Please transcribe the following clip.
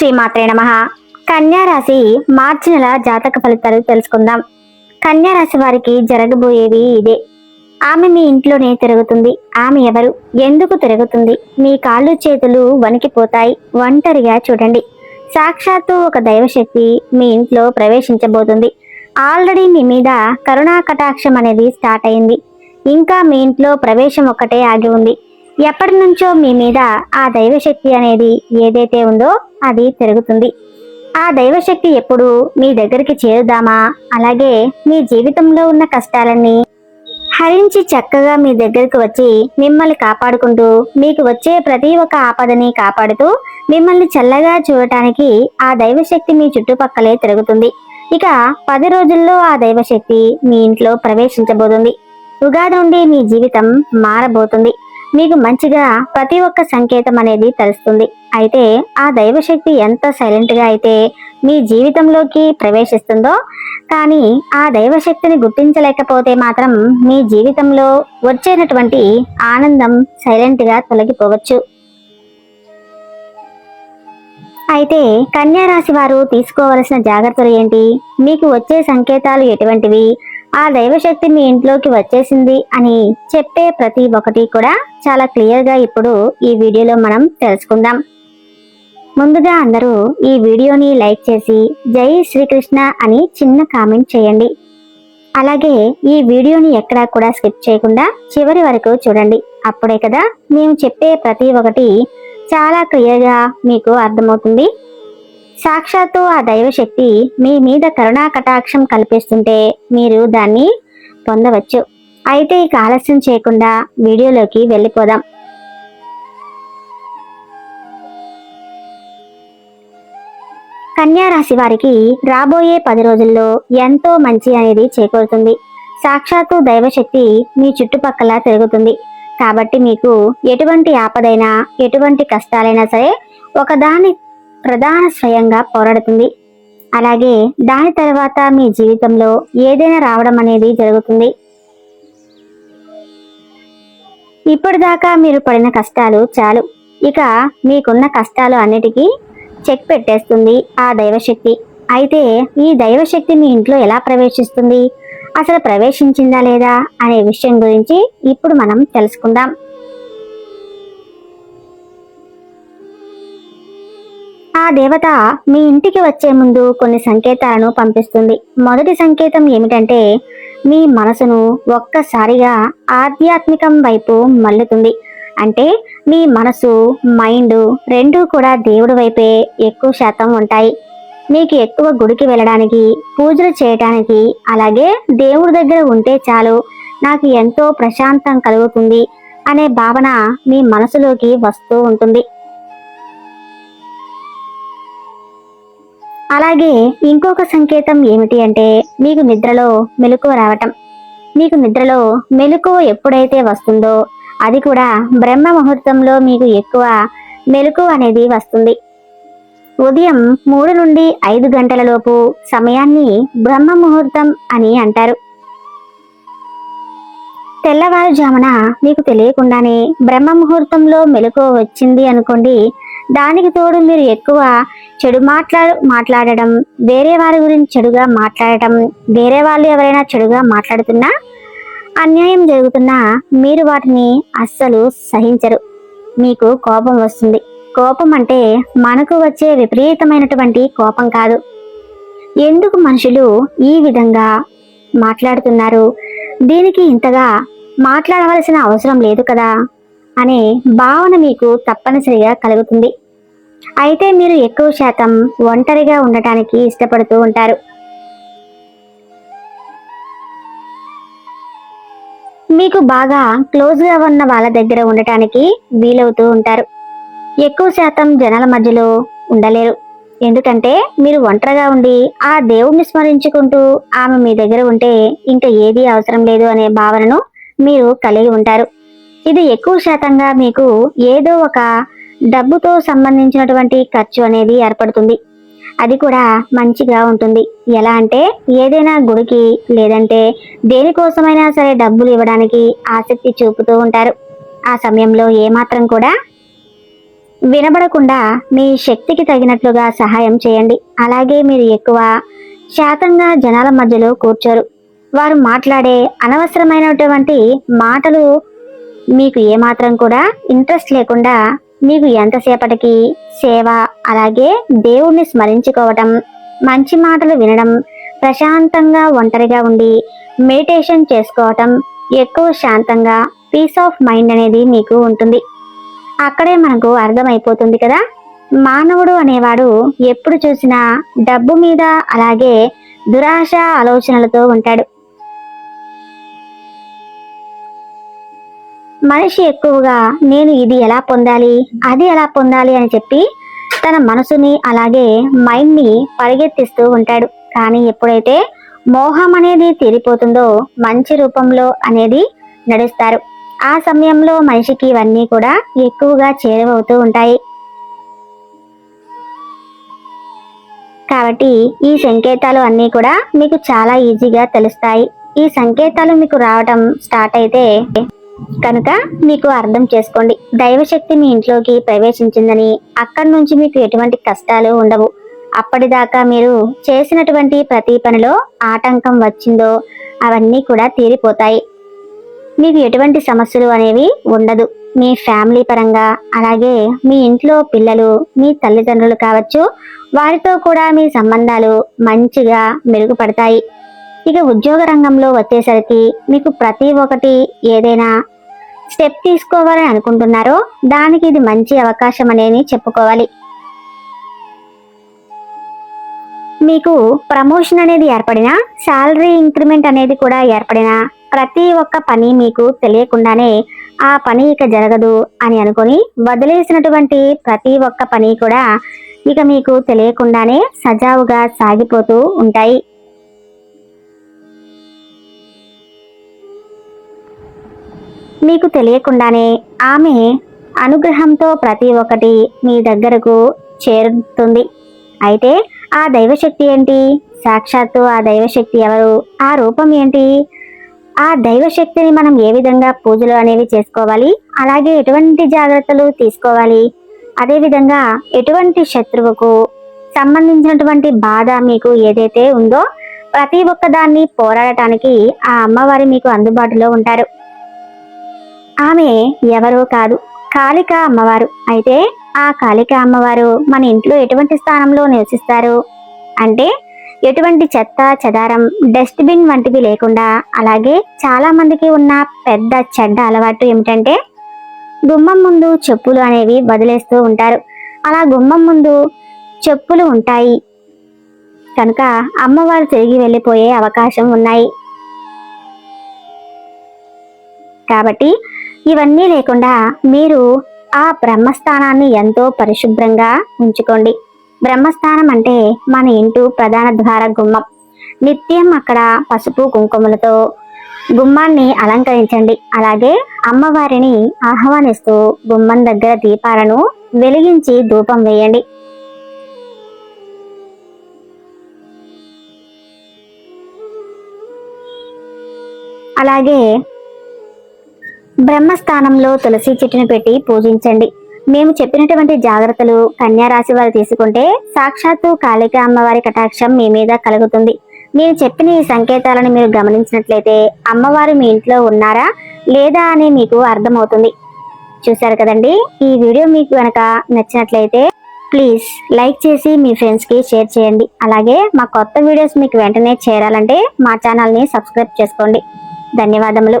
శ్రీమాత్రే నమ. కన్యారాశి మార్చి నెల జాతక ఫలితాలు తెలుసుకుందాం. కన్యారాశి వారికి జరగబోయేవి ఇదే. ఆమె మీ ఇంట్లోనే తిరుగుతుంది. ఆమె ఎవరు? ఎందుకు తిరుగుతుంది? మీ కాళ్ళు చేతులు వణికిపోతాయి. ఒంటరిగా చూడండి. సాక్షాత్తు ఒక దైవశక్తి మీ ఇంట్లో ప్రవేశించబోతుంది. ఆల్రెడీ మీ మీద కరుణా కటాక్షం అనేది స్టార్ట్ అయింది. ఇంకా మీ ఇంట్లో ప్రవేశం ఒక్కటే ఆగి ఉంది. ఎప్పటి నుంచో మీ మీద ఆ దైవశక్తి అనేది ఏదైతే ఉందో అది తిరుగుతుంది. ఆ దైవశక్తి ఎప్పుడు మీ దగ్గరికి చేరుదామా? అలాగే మీ జీవితంలో ఉన్న కష్టాలన్నీ హరించి చక్కగా మీ దగ్గరకు వచ్చి మిమ్మల్ని కాపాడుకుంటూ మీకు వచ్చే ప్రతి ఒక్క ఆపదని కాపాడుతూ మిమ్మల్ని చల్లగా చూడటానికి ఆ దైవశక్తి మీ చుట్టుపక్కలే తిరుగుతుంది. ఇక పది రోజుల్లో ఆ దైవశక్తి మీ ఇంట్లో ప్రవేశించబోతుంది. ఉగాది నుండి మీ జీవితం మారబోతుంది. మీకు మంచిగా ప్రతి ఒక్క సంకేతం అనేది తెలుస్తుంది. అయితే ఆ దైవశక్తి ఎంత సైలెంట్గా అయితే మీ జీవితంలోకి ప్రవేశిస్తుందో కానీ ఆ దైవశక్తిని గుర్తించలేకపోతే మాత్రం మీ జీవితంలో వచ్చేటటువంటి ఆనందం సైలెంట్గా తొలగిపోవచ్చు. అయితే కన్యా రాశి వారు తీసుకోవలసిన జాగ్రత్తలు ఏంటి? మీకు వచ్చే సంకేతాలు ఎటువంటివి? ఆ దైవశక్తి మీ ఇంట్లోకి వచ్చేసింది అని చెప్పే ప్రతి ఒక్కటి కూడా చాలా క్లియర్గా ఇప్పుడు ఈ వీడియోలో మనం తెలుసుకుందాం. ముందుగా అందరూ ఈ వీడియోని లైక్ చేసి జై శ్రీకృష్ణ అని చిన్న కామెంట్ చేయండి. అలాగే ఈ వీడియోని ఎక్కడా కూడా స్కిప్ చేయకుండా చివరి వరకు చూడండి. అప్పుడే కదా మేము చెప్పే ప్రతి ఒక్కటి చాలా క్లియర్గా మీకు అర్థమవుతుంది. సాక్షాత్తు ఆ దైవశక్తి మీ మీద కరుణా కటాక్షం కల్పిస్తుంటే మీరు దాన్ని పొందవచ్చు. అయితే ఇక ఆలస్యం చేయకుండా వీడియోలోకి వెళ్ళిపోదాం. కన్యా రాశి వారికి రాబోయే పది రోజుల్లో ఎంతో మంచి అనేది చేకూరుతుంది. సాక్షాత్తు దైవశక్తి మీ చుట్టుపక్కల తిరుగుతుంది. కాబట్టి మీకు ఎటువంటి ఆపదైనా ఎటువంటి కష్టాలైనా సరే ఒకదాని ప్రధాన స్వయంగా పోరాడుతుంది. అలాగే దాని తర్వాత మీ జీవితంలో ఏదైనా రావడం అనేది జరుగుతుంది. ఇప్పటిదాకా మీరు పడిన కష్టాలు చాలు. ఇక మీకున్న కష్టాలు అన్నిటికీ చెక్ పెట్టేస్తుంది ఆ దైవశక్తి. అయితే ఈ దైవశక్తి మీ ఇంట్లో ఎలా ప్రవేశిస్తుంది? అసలు ప్రవేశించిందా లేదా? అనే విషయం గురించి ఇప్పుడు మనం తెలుసుకుందాం. ఆ దేవత మీ ఇంటికి వచ్చే ముందు కొన్ని సంకేతాలను పంపిస్తుంది. మొదటి సంకేతం ఏమిటంటే మీ మనసును ఒక్కసారిగా ఆధ్యాత్మికం వైపు మల్లుతుంది అంటే మీ మనసు మైండ్ రెండూ కూడా దేవుడి వైపే ఎక్కువ శాతం ఉంటాయి. మీకు ఎక్కువ గుడికి వెళ్ళడానికి పూజలు చేయడానికి అలాగే దేవుడి దగ్గర ఉంటే చాలు నాకు ఎంతో ప్రశాంతం కలుగుతుంది అనే భావన మీ మనసులోకి వస్తూ ఉంటుంది. అలాగే ఇంకొక సంకేతం ఏమిటి అంటే మీకు నిద్రలో మెలకువ రావటం. మీకు నిద్రలో మెలకువ ఎప్పుడైతే వస్తుందో అది కూడా బ్రహ్మ ముహూర్తంలో మీకు ఎక్కువ మెలకువ అనేది వస్తుంది. ఉదయం మూడు నుండి ఐదు గంటల లోపు సమయాన్ని బ్రహ్మ ముహూర్తం అని అంటారు. తెల్లవారుజామున మీకు తెలియకుండానే బ్రహ్మ ముహూర్తంలో మెలకువ వచ్చింది అనుకోండి దానికి తోడు మీరు ఎక్కువ చెడు మాట్లా మాట్లాడడం వేరే వారి గురించి చెడుగా మాట్లాడటం వేరే వాళ్ళు ఎవరైనా చెడుగా మాట్లాడుతున్నా అన్యాయం జరుగుతున్నా మీరు వాటిని అస్సలు సహించరు. మీకు కోపం వస్తుంది. కోపం అంటే మనకు వచ్చే విపరీతమైనటువంటి కోపం కాదు. ఎందుకు మనుషులు ఈ విధంగా మాట్లాడుతున్నారు? దీనికి ఇంతగా మాట్లాడవలసిన అవసరం లేదు కదా? అనే భావన మీకు తప్పనిసరిగా కలుగుతుంది. అయితే మీరు ఎక్కువ శాతం ఒంటరిగా ఉండటానికి ఇష్టపడుతూ ఉంటారు. మీకు బాగా క్లోజ్గా ఉన్న వాళ్ళ దగ్గర ఉండటానికి వీలవుతూ ఉంటారు. ఎక్కువ శాతం జనాల మధ్యలో ఉండలేరు. ఎందుకంటే మీరు ఒంటరిగా ఉండి ఆ దేవుణ్ణి స్మరించుకుంటూ ఆమె మీ దగ్గర ఉంటే ఇంకా ఏదీ అవసరం లేదు అనే భావనను మీరు కలిగి ఉంటారు. ఇది ఎక్కువ శాతంగా మీకు ఏదో ఒక డబ్బుతో సంబంధించినటువంటి ఖర్చు అనేది ఏర్పడుతుంది. అది కూడా మంచిగా ఉంటుంది. ఎలా అంటే ఏదైనా గుడికి లేదంటే దేనికోసమైనా సరే డబ్బులు ఇవ్వడానికి ఆసక్తి చూపుతూ ఉంటారు. ఆ సమయంలో ఏమాత్రం కూడా వినబడకుండా మీ శక్తికి తగినట్లుగా సహాయం చేయండి. అలాగే మీరు ఎక్కువ శాతంగా జనాల మధ్యలో కూర్చోరు. వారు మాట్లాడే అనవసరమైనటువంటి మాటలు మీకు ఏమాత్రం కూడా ఇంట్రెస్ట్ లేకుండా మీకు ఎంతసేపటికి సేవ అలాగే దేవుణ్ణి స్మరించుకోవటం మంచి మాటలు వినడం ప్రశాంతంగా ఒంటరిగా ఉండి మెడిటేషన్ చేసుకోవటం ఎక్కువ శాంతంగా పీస్ ఆఫ్ మైండ్ అనేది మీకు ఉంటుంది. అక్కడే మనకు అర్థమైపోతుంది కదా? మానవుడు అనేవాడు ఎప్పుడు చూసినా డబ్బు మీద అలాగే దురాశ ఆలోచనలతో ఉంటాడు. మనిషి ఎక్కువగా నేను ఇది ఎలా పొందాలి అది ఎలా పొందాలి అని చెప్పి తన మనసుని అలాగే మైండ్ని పరిగెత్తిస్తూ ఉంటాడు. కానీ ఎప్పుడైతే మోహం అనేది తీరిపోతుందో మంచి రూపంలో అనేది నడుస్తారు. ఆ సమయంలో మనిషికి ఇవన్నీ కూడా ఎక్కువగా చేరువవుతూ ఉంటాయి. కాబట్టి ఈ సంకేతాలు అన్నీ కూడా మీకు చాలా ఈజీగా తెలుస్తాయి. ఈ సంకేతాలు మీకు రావటం స్టార్ట్ అయితే కనుక మీకు అర్థం చేసుకోండి. దైవశక్తి మీ ఇంట్లోకి ప్రవేశించిందని అక్కడి నుంచి మీకు ఎటువంటి కష్టాలు ఉండవు. అప్పటిదాకా మీరు చేసినటువంటి ప్రతి పనిలో ఆటంకం వచ్చిందో అవన్నీ కూడా తీరిపోతాయి. మీకు ఎటువంటి సమస్యలు అనేవి ఉండదు. మీ ఫ్యామిలీ పరంగా అలాగే మీ ఇంట్లో పిల్లలు మీ తల్లిదండ్రులు కావచ్చు వారితో కూడా మీ సంబంధాలు మంచిగా మెరుగుపడతాయి. ఇక ఉద్యోగ రంగంలో వచ్చేసరికి మీకు ప్రతి ఒక్కటి ఏదైనా స్టెప్ తీసుకోవాలని అనుకుంటున్నారో దానికి ఇది మంచి అవకాశం అనేది చెప్పుకోవాలి. మీకు ప్రమోషన్ అనేది ఏర్పడినా శాలరీ ఇంక్రిమెంట్ అనేది కూడా ఏర్పడినా ప్రతి ఒక్క పని మీకు తెలియకుండానే ఆ పని ఇక జరగదు అని అనుకొని వదిలేసినటువంటి ప్రతి ఒక్క పని కూడా ఇక మీకు తెలియకుండానే సజావుగా సాగిపోతూ ఉంటాయి. మీకు తెలియకుండానే ఆమె అనుగ్రహంతో ప్రతి ఒక్కటి మీ దగ్గరకు చేరుతుంది. అయితే ఆ దైవశక్తి ఏంటి? సాక్షాత్తు ఆ దైవశక్తి ఎవరు? ఆ రూపం ఏంటి? ఆ దైవశక్తిని మనం ఏ విధంగా పూజలు అనేవి చేసుకోవాలి? అలాగే ఎటువంటి జాగ్రత్తలు తీసుకోవాలి? అదేవిధంగా ఎటువంటి శత్రువుకు సంబంధించినటువంటి బాధ మీకు ఏదైతే ఉందో ప్రతి ఒక్కదాన్ని పోరాడటానికి ఆ అమ్మవారి మీకు అందుబాటులో ఉంటారు. ఆమె ఎవరో కాదు. కాళిక అమ్మవారు. అయితే ఆ కాళిక అమ్మవారు మన ఇంట్లో ఎటువంటి స్థానంలో నివసిస్తారు? అంటే ఎటువంటి చెత్త చెదారం డస్ట్బిన్ వంటివి లేకుండా అలాగే చాలా మందికి ఉన్న పెద్ద చెడ్డ అలవాటు ఏమిటంటే గుమ్మం ముందు చెప్పులు అనేవి వదిలేస్తూ ఉంటారు. అలా గుమ్మం ముందు చెప్పులు ఉంటాయి. కనుక అమ్మవారు తిరిగి వెళ్ళిపోయే అవకాశం ఉన్నాయి. కాబట్టి ఇవన్నీ లేకుండా మీరు ఆ బ్రహ్మస్థానాన్ని ఎంతో పరిశుభ్రంగా ఉంచుకోండి. బ్రహ్మస్థానం అంటే మన ఇంటూ ప్రధాన ద్వార గుమ్మం. నిత్యం అక్కడ పసుపు కుంకుమలతో గుమ్మాన్ని అలంకరించండి. అలాగే అమ్మవారిని ఆహ్వానిస్తూ గుమ్మం దగ్గర దీపాలను వెలిగించి ధూపం వేయండి. అలాగే బ్రహ్మస్థానంలో తులసి చెట్టును పెట్టి పూజించండి. మేము చెప్పినటువంటి జాగ్రత్తలు కన్యా రాశి వారు తీసుకుంటే సాక్షాత్తు కాళిక అమ్మవారి కటాక్షం మీ మీద కలుగుతుంది. నేను చెప్పిన ఈ సంకేతాలను మీరు గమనించినట్లయితే అమ్మవారు మీ ఇంట్లో ఉన్నారా లేదా అని మీకు అర్థమవుతుంది. చూశారు కదండి? ఈ వీడియో మీకు కనుక నచ్చినట్లయితే ప్లీజ్ లైక్ చేసి మీ ఫ్రెండ్స్కి షేర్ చేయండి. అలాగే మా కొత్త వీడియోస్ మీకు వెంటనే చేరాలంటే మా ఛానల్ని సబ్స్క్రైబ్ చేసుకోండి. ధన్యవాదములు.